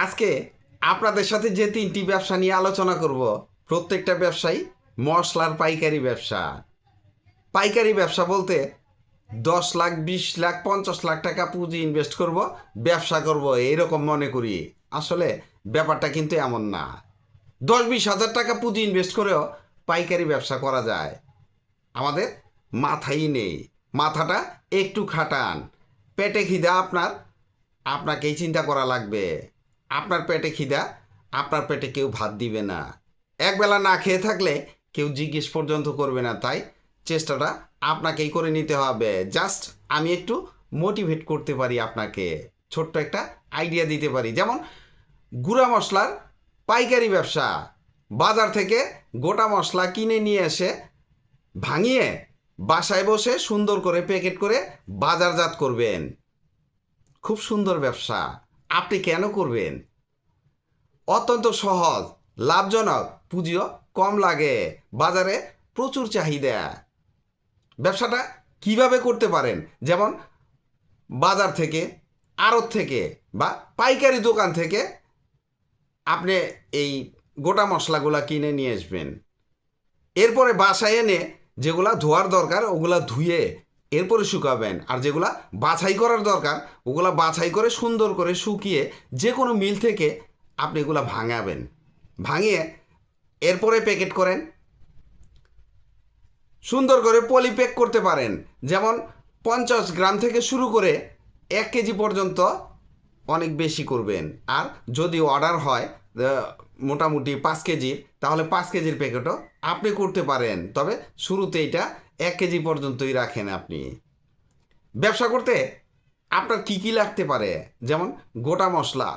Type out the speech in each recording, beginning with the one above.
আজকে আপনাদের সাথে যে তিনটি ব্যবসা নিয়ে আলোচনা করব, প্রত্যেকটা ব্যবসায়ী মশলার পাইকারি ব্যবসা। পাইকারি ব্যবসা বলতে দশ লাখ, বিশ লাখ, পঞ্চাশ লাখ টাকা পুঁজি ইনভেস্ট করব, ব্যবসা করব এইরকম মনে করি। আসলে ব্যাপারটা কিন্তু এমন না। দশ বিশ হাজার টাকা পুঁজি ইনভেস্ট করেও পাইকারি ব্যবসা করা যায়। আমাদের মাথাই নেই। মাথাটা একটু খাটান। পেটে খিদা আপনার, আপনাকেই চিন্তা করা লাগবে। আপনার পেটে খিদা, আপনার পেটে কেউ ভাত দিবে না। একবেলা না খেয়ে থাকলে কেউ জিজ্ঞেস পর্যন্ত করবে না, তাই চেষ্টাটা আপনাকেই করে নিতে হবে। জাস্ট আমি একটু মোটিভেট করতে পারি আপনাকে, ছোট্ট একটা আইডিয়া দিতে পারি। যেমন গুঁড়া মশলার পাইকারি ব্যবসা। বাজার থেকে গোটা মশলা কিনে নিয়ে এসে ভাঙিয়ে বাসায় বসে সুন্দর করে প্যাকেট করে বাজারজাত করবেন। খুব সুন্দর ব্যবসা। আপনি কেন করবেন? অত্যন্ত সহজ, লাভজনক, পুঁজিও কম লাগে, বাজারে প্রচুর চাহিদা। ব্যবসাটা কীভাবে করতে পারেন? যেমন বাজার থেকে, আড়ত থেকে বা পাইকারি দোকান থেকে আপনি এই গোটা মশলাগুলা কিনে নিয়ে আসবেন। এরপরে বাসায় এনে যেগুলা ধোয়ার দরকার, ওগুলা ধুয়ে এরপরে শুকাবেন। আর যেগুলা বাছাই করার দরকার, ওগুলা বাছাই করে সুন্দর করে শুকিয়ে যে কোনো মিল থেকে আপনি এগুলা ভাঙাবেন। ভাঙিয়ে এরপরে প্যাকেট করেন। সুন্দর করে পলিপ্যাক করতে পারেন। যেমন পঞ্চাশ গ্রাম থেকে শুরু করে এক কেজি পর্যন্ত অনেক বেশি করবেন। আর যদি অর্ডার হয় মোটামুটি পাঁচ কেজির তাহলে পাঁচ কেজির প্যাকেটও আপনি করতে পারেন। তবে শুরুতে এটা এক কেজি পর্যন্তই রাখেন আপনি। ব্যবসা করতে আপনার কি কি লাগতে পারে? যেমন গোটা মশলা,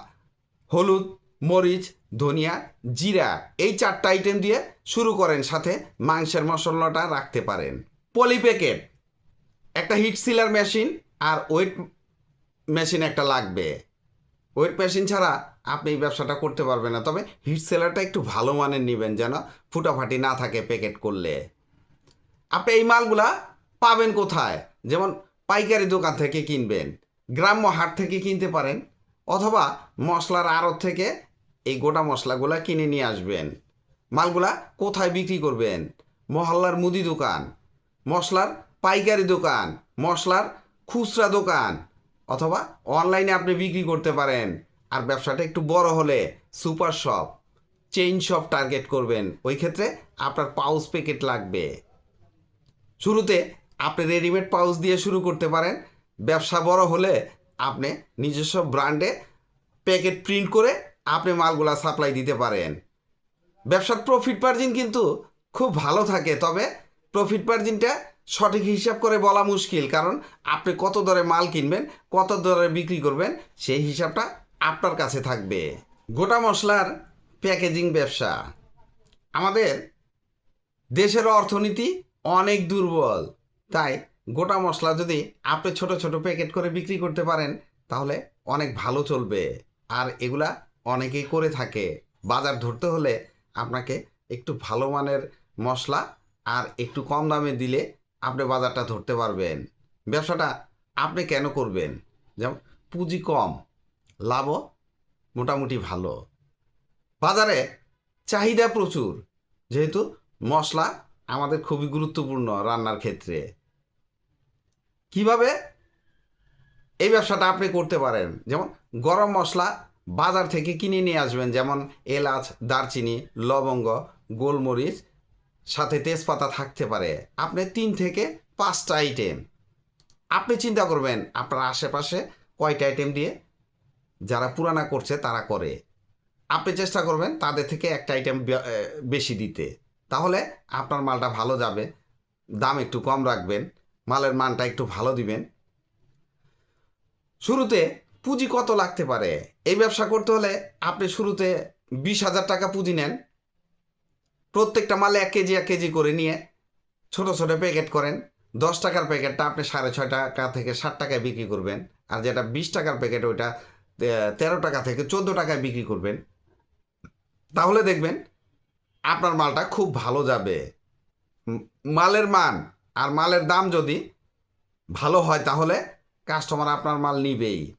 হলুদ, মরিচ, ধনিয়া, জিরা, এই চারটা আইটেম দিয়ে শুরু করেন, সাথে মাংসের মশলাটা রাখতে পারেন। পলি প্যাকেট, একটা হিট সিলার মেশিন আর ওয়েট মেশিন একটা লাগবে। ওয়েট মেশিন ছাড়া আপনি এই ব্যবসাটা করতে পারবেন না। তবে হিট সেলারটা একটু ভালো মানের নেবেন যেন ফুটাফাটি না থাকে প্যাকেট করলে। আপনি এই মালগুলা পাবেন কোথায়? যেমন পাইকারি দোকান থেকে কিনবেন, গ্রাম্য হাট থেকে কিনতে পারেন, অথবা মশলার আড়ত থেকে এই গোটা মশলাগুলা কিনে নিয়ে আসবেন। মালগুলা কোথায় বিক্রি করবেন? মহল্লার মুদি দোকান, মশলার পাইকারি দোকান, মশলার খুচরা দোকান, অথবা অনলাইনে আপনি বিক্রি করতে পারেন। আর ব্যবসাটা একটু বড় হলে super shop, chain shop target করবেন। ওই ক্ষেত্রে আপনার পাউচ প্যাকেট লাগবে। শুরুতে আপনি রেডিমেড পাউচ দিয়ে শুরু করতে পারেন। ব্যবসা বড় হলে আপনি নিজস্ব ব্র্যান্ডে প্যাকেট প্রিন্ট করে আপনি মালগুলা সাপ্লাই দিতে পারেন। ব্যবসার প্রফিট মার্জিন কিন্তু খুব ভালো থাকে, তবে প্রফিট মার্জিনটা সঠিক হিসাব করে বলা মুশকিল, কারণ আপনি কত দরে মাল কিনবেন, কত দরে বিক্রি করবেন, সেই হিসাবটা আপনার কাছে থাকবে। গোটা মশলার প্যাকেজিং ব্যবসা। আমাদের দেশের অর্থনীতি অনেক দুর্বল। তাই গোটা মশলা যদি আপনি ছোট ছোট প্যাকেট করে বিক্রি করতে পারেন, তাহলে অনেক ভালো চলবে। আর এগুলা অনেকেই করে থাকে। বাজার ধরতে হলে আপনাকে একটু ভালো মানের মশলা আর একটু কম দামে দিলে আপনি বাজারটা ধরতে পারবেন। ব্যবসাটা আপনি কেন করবেন? যেমন পুঁজি কম, লাভও মোটামুটি ভালো। বাজারে চাহিদা প্রচুর। যেহেতু মশলা আমাদের খুবই গুরুত্বপূর্ণ রান্নার ক্ষেত্রে। কীভাবে? এই ব্যবসাটা আপনি করতে পারেন। যেমন গরম মশলা বাজার থেকে কিনে নিয়ে আসবেন, যেমন এলাচ, দারচিনি, লবঙ্গ, গোলমরিচ, সাথে তেজপাতা থাকতে পারে। আপনি তিন থেকে পাঁচটা আইটেম আপনি চিন্তা করবেন, আপনার আশেপাশে কয়টা আইটেম দিয়ে যারা পুরানা করছে তারা করে। আপনি চেষ্টা করবেন তাদের থেকে একটা আইটেম বেশি দিতে। তাহলে আপনার মালটা ভালো যাবে, দাম একটু কম রাখবেন, মালের মানটা একটু ভালো দিবেন। শুরুতে পুঁজি কত লাগতে পারে? এই ব্যবসা করতে হলে আপনি শুরুতে বিশ হাজার টাকা পুঁজি নেন। প্রত্যেকটা মালে এক কেজি এক কেজি করে নিয়ে ছোট ছোট প্যাকেট করেন। দশ টাকার প্যাকেটটা আপনি সাড়ে ছয় টাকা থেকে ষাট টাকায় বিক্রি করবেন। আর যেটা বিশ টাকার প্যাকেট, ওইটা তেরো টাকা থেকে চোদ্দ টাকায় বিক্রি করবেন। তাহলে দেখবেন আপনার মালটা খুব ভালো যাবে। মালের মান আর মালের দাম যদি ভালো হয় তাহলে কাস্টমার আপনার মাল নিবেই।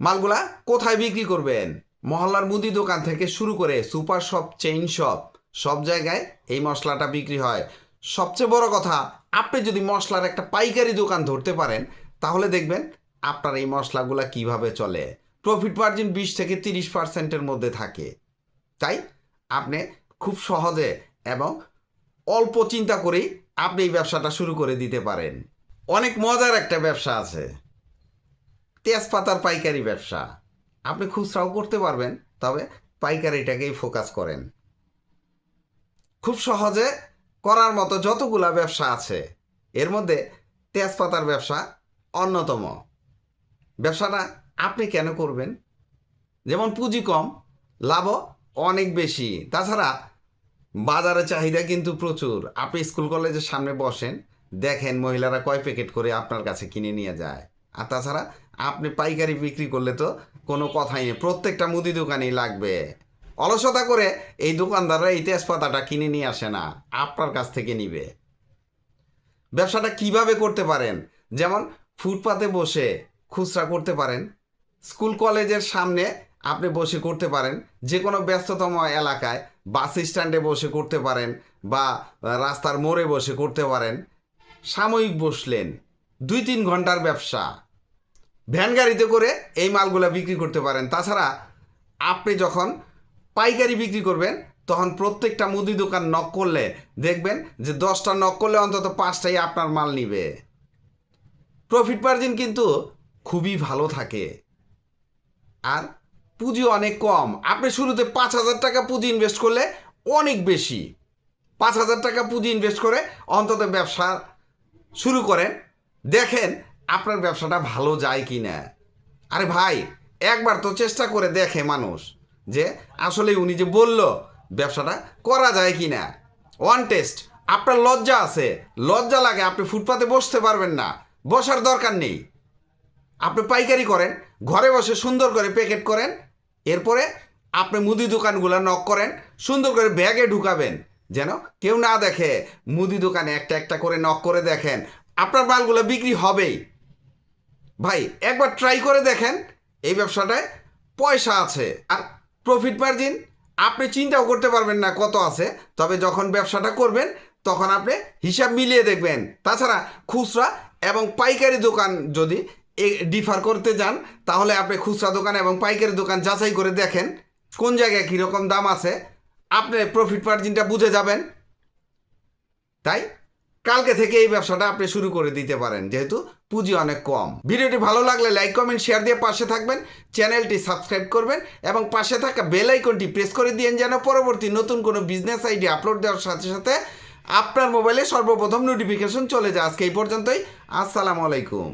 মালগুলা কোথায় বিক্রি করবেন? মহল্লার মুদি দোকান থেকে শুরু করে সুপার শপ চেইন শপ সব জায়গায় এই মশলাটা বিক্রি হয়। সবচেয়ে বড় কথা, আপনি যদি মশলার একটা পাইকারি দোকান ধরতে পারেন, তাহলে দেখবেন আপনার এই মশলাগুলা কীভাবে চলে। প্রফিট মার্জিন বিশ থেকে তিরিশ পার্সেন্টের মধ্যে থাকে। তাই আপনি খুব সহজে এবং অল্প চিন্তা করেই আপনি এই ব্যবসাটা শুরু করে দিতে পারেন। অনেক মজার একটা ব্যবসা আছে। তেজপাতার পাইকারি ব্যবসা। আপনি খুচরাও করতে পারবেন, তবে পাইকারিটাকেই ফোকাস করেন। খুব সহজে করার মতো যতগুলা ব্যবসা আছে, এর মধ্যে তেজপাতার ব্যবসা অন্যতম। ব্যবসাটা আপনি কেন করবেন? যেমন পুঁজি কম, লাভও অনেক বেশি। তাছাড়া বাজারে চাহিদা কিন্তু প্রচুর। আপনি স্কুল কলেজের সামনে বসেন, দেখেন মহিলারা কয় প্যাকেট করে আপনার কাছে কিনে নিয়ে যায়। আর তাছাড়া আপনি পাইকারি বিক্রি করলে তো কোনো কথাই নেই, প্রত্যেকটা মুদি দোকানেই লাগবে। অলসতা করে এই দোকানদাররা এই তেজপাতাটা কিনে নিয়ে আসে না, আপনার কাছ থেকে নিবে। ব্যবসাটা কীভাবে করতে পারেন? যেমন ফুটপাতে বসে খুচরা করতে পারেন। স্কুল কলেজের সামনে আপনি বসে করতে পারেন। যে কোনো ব্যস্ততম এলাকায় বাস স্ট্যান্ডে বসে করতে পারেন বা রাস্তার মোড়ে বসে করতে পারেন। সাময়িক বসলেন। দুই তিন ঘণ্টার ব্যবসা। ভ্যান গাড়িতে করে এই মালগুলা বিক্রি করতে পারেন। তাছাড়া আপনি যখন পাইকারি বিক্রি করবেন, তখন প্রত্যেকটা মুদি দোকান নক করলে দেখবেন যে দশটা নক করলে অন্তত পাঁচটাই আপনার মাল নিবে। প্রফিট মার্জিন কিন্তু খুবই ভালো থাকে। আর পুঁজি অনেক কম। আপনি শুরুতে পাঁচ হাজার টাকা পুঁজি ইনভেস্ট করলে অনেক বেশি। পাঁচ হাজার টাকা পুঁজি ইনভেস্ট করে অন্তত ব্যবসা শুরু করেন। দেখেন আপনার ব্যবসাটা ভালো যায় কি না আরে ভাই, একবার তো চেষ্টা করে দেখে মানুষ যে আসলে উনি যে বলল ব্যবসাটা করা যায় কি না ওয়ান টেস্ট আপনার লজ্জা আছে। লজ্জা লাগে, আপনি ফুটপাতে বসতে পারবেন না। বসার দরকার নেই। আপনি পাইকারি করেন ঘরে বসে সুন্দর করে প্যাকেট করেন, এরপরে আপনি মুদি দোকানগুলো নক করেন, সুন্দর করে ব্যাগে ঢুকাবেন। যেন কেউ না দেখে, মুদি দোকানে একটা একটা করে নক করে দেখেন, আপনার মালগুলো বিক্রি হবেই। ভাই, একবার ট্রাই করে দেখেন, এই ব্যবসাটায় পয়সা আছে আর প্রফিট মার্জিন আপনি চিন্তাও করতে পারবেন না কত আছে, তবে যখন ব্যবসাটা করবেন, তখন আপনি হিসাব মিলিয়ে দেখবেন। তাছাড়া খুচরা এবং পাইকারি দোকান যদি ডিফার করতে যান, তাহলে আপনি খুচরা দোকান এবং পাইকারি দোকান যাচাই করে দেখেন কোন জায়গায় কীরকম দাম আছে। আপনি প্রফিট মার্জিনটা বুঝে যাবেন। তাই কালকে থেকে এই ব্যবসাটা আপনি শুরু করে দিতে পারেন, যেহেতু পুঁজি অনেক কম। ভিডিওটি ভালো লাগলে লাইক কমেন্ট শেয়ার দিয়ে পাশে থাকবেন, চ্যানেলটি সাবস্ক্রাইব করবেন এবং পাশে থাকা বেল আইকনটি প্রেস করে দিয়েন যেন পরবর্তী নতুন কোনো বিজনেস আইডি আপলোড দেওয়ার সাথে সাথে আপনার মোবাইলে সর্বপ্রথম নোটিফিকেশন চলে যায়। আজকে এই পর্যন্তই। আসসালামু আলাইকুম।